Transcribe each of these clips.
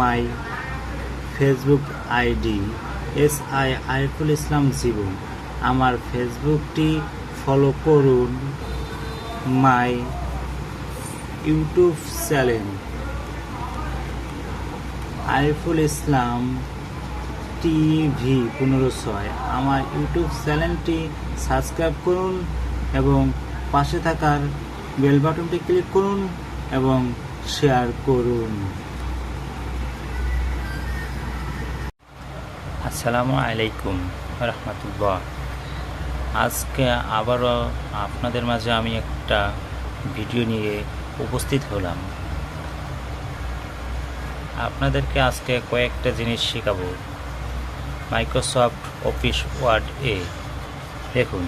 My Facebook ID S I Ariful Islam Jibon আমার ফেসবুকটি follow করুন my YouTube channel. Ariful Islam TV পনেরো ছয়। আমার ইউটিউব চ্যানেলটি সাবস্ক্রাইব করুন এবং পাশে থাকার বেল বাটনটি ক্লিক করুন এবং শেয়ার করুন। আসসালামু আলাইকুম রহমতুল্লাহ। আজকে আবারও আপনাদের মাঝে আমি একটা ভিডিও নিয়ে উপস্থিত হলাম। আপনাদেরকে আজকে কয়েকটা জিনিস শেখাবো। মাইক্রোসফট অফিস ওয়ার্ড এ। দেখুন।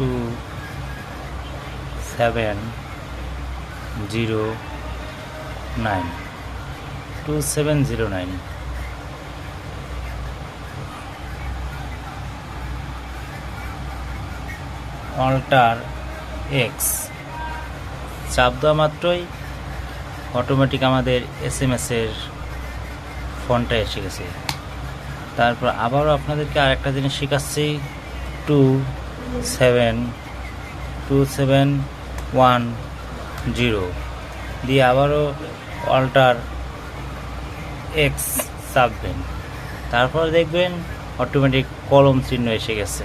Two seven zero nine, two seven zero nine. Alter X, চাপ দেওয়া মাত্রই অটোমেটিক আমাদের এস এম এসের ফোনটা এসে গেছে। তারপর আবারও আপনাদেরকে আরেকটা জিনিস শেখাচ্ছি, two seven two seven one zero দিয়ে আবারও অল্টার এক্স চাপবেন তারপর দেখবেন অটোমেটিক কলম চিহ্ন এসে গেছে।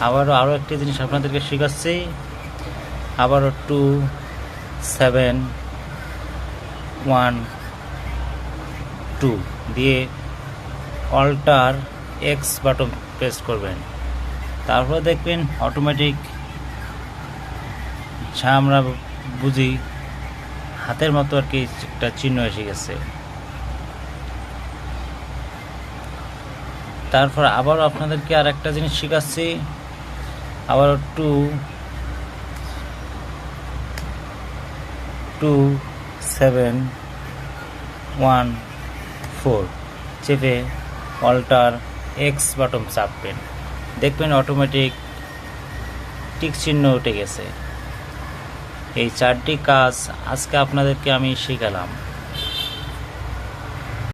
আবারও আরও একটি জিনিস আপনাদেরকে শেখাচ্ছি। আবারও টু, সেভেন, ওয়ান, টু দিয়ে অল্টার এক্স বাটন প্রেস করবেন। তারপরে দেখবেন অটোমেটিক যা আমরা বুঝি, হাতের মতো আর কি একটা চিহ্ন এসে গেছে। তারপর আবার আপনাদেরকে আর একটা জিনিস শেখাচ্ছি। আবার two two, seven, one, four. চেপে অল্টার এক্স বাটন চাপবেন। দেখবেন অটোমেটিক টিক চিহ্ন উঠে গেছে। এই চারটি কাজ আজকে আপনাদেরকে আমি শেখালাম।